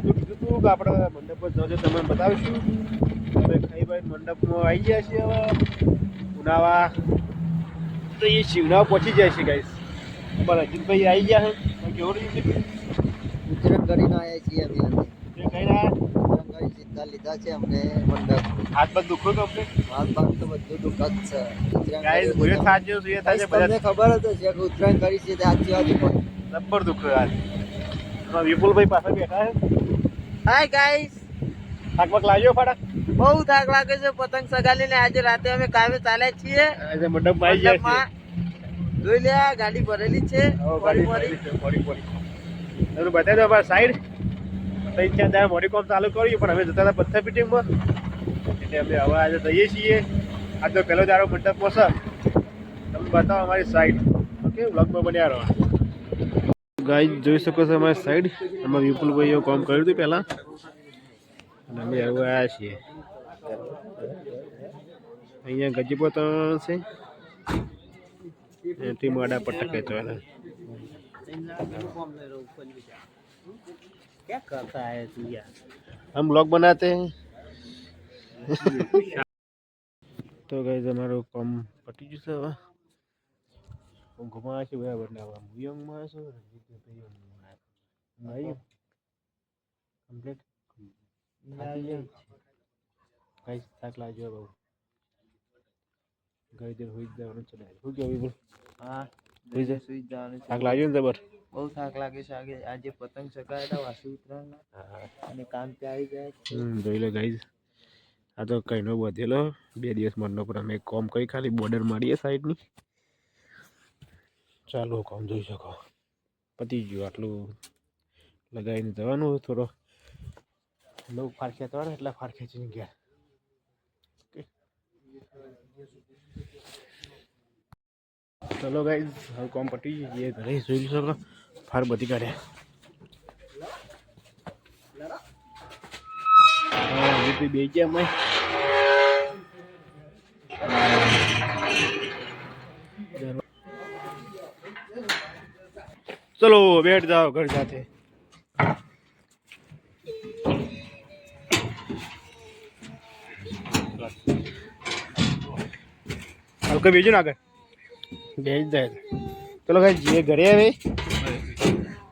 તો આપણે મંડપ પર જજો તમને બતાવીશું. હવે ખાઈ ભાઈ મંડપમાં આવી ગયા છીએ હવે. ઉનાવા તો એ શિવનાવ પહોંચી જાય છે ગાઈસ અમારા અજીતભાઈ આવી ગયા છે. કેવું રહ્યું છે? ઉત્તરાયણ કરીને આવ્યા છીએ અમે આજે. ઉત્તરાયણ સીધા લીધા છે અમને મંડપ. હાથ પગ દુખો તો અમને? હાથ બાગ તો બધું દુઃખ જ છે. ઉત્તરાયણ ગાઈસ કરી થાજો તમને ખબર જ કે ઉત્તરાયણ કરી છે તે સાચી વાત પણ જબ્બર દુખો યાર વિપુલભાઈ પાસે બેઠા છે. હાય ગાઈસ થાક પાક લાગ્યો ફાડા? બહુ થાક લાગે છે પતંગ સગાલીને. આજે રાતે અમે કામે ચાલ્યા છીએ. આજે મંડપમાં આવી ગયા જોઈ લે ગાડી ભરેલી છે. ફરી ફરી. ફરી મોડી એનું બતાવી દો અમારા સાઈડ તઈ ત્યાં ત્યાં મોડી કોમ ચાલુ કર્યું પણ અમે જતા હતા પથ્થર ફિટિંગમાં એટલે અમે હવે આજે જઈએ છીએ. આજે પેલો પહેલો મંડપ છે તમે બતાવો અમારી સાઈડ ઓકે વ્લોગમાં બન્યા રહો. ગાય જોઈ શકો છો અમારી સાઈડ એમાં વિપુલભાઈ એવું કામ કર્યું હતું પહેલાં. અને અમે હવે આવ્યા છીએ. અહીંયા ગજીપો તણ છે. એથી મોડા પટકે તો એને. હમ બ્લોગ બનાતે. તો ગાય અમારું કામ પટી ગયું છે હવે. ઊંઘમાં છે બરાબર ને હવે મુયંગમાં છું આવ્યું કમ્પ્લીટ કઈ થાક લાગ્યો બાબુ ગઈ દે હોઈ જવાનું છે શું કેવું બોલ હા સુઈ જા. સુઈ જવાનું થાક લાગ્યો ને જબર બહુ થાક લાગે છે આજે આજે પતંગ ચગાવ્યા હતા વાસુ ઉત્તરાયણના અને કામ ત્યાં આવી જાય જોઈ લો ગાઈઝ આ તો કઈનો બધેલો બે દિવસ મરનો પર અમે કોમ કઈ ખાલી બોર્ડર મારીએ સાઈડની ચાલો કામ જોઈ શકો. પતી ગયું આટલું લગાવીને જવાનું થોડો. બહુ ફારખ્યા તો એટલે ફાર ખેંચીને ગયા. ચલો ગાઈઝ હવે કોમ પતી ગયું. એ ઘરે જોઈ શકો. ફાર બધી કાઢે. બે ગયા અમે. ચલો બેઠ જાઓ ઘર સાથે. હલકો બીજું ને આગળ. બે જ જાય ચલો ભાઈ જે ઘરે આવે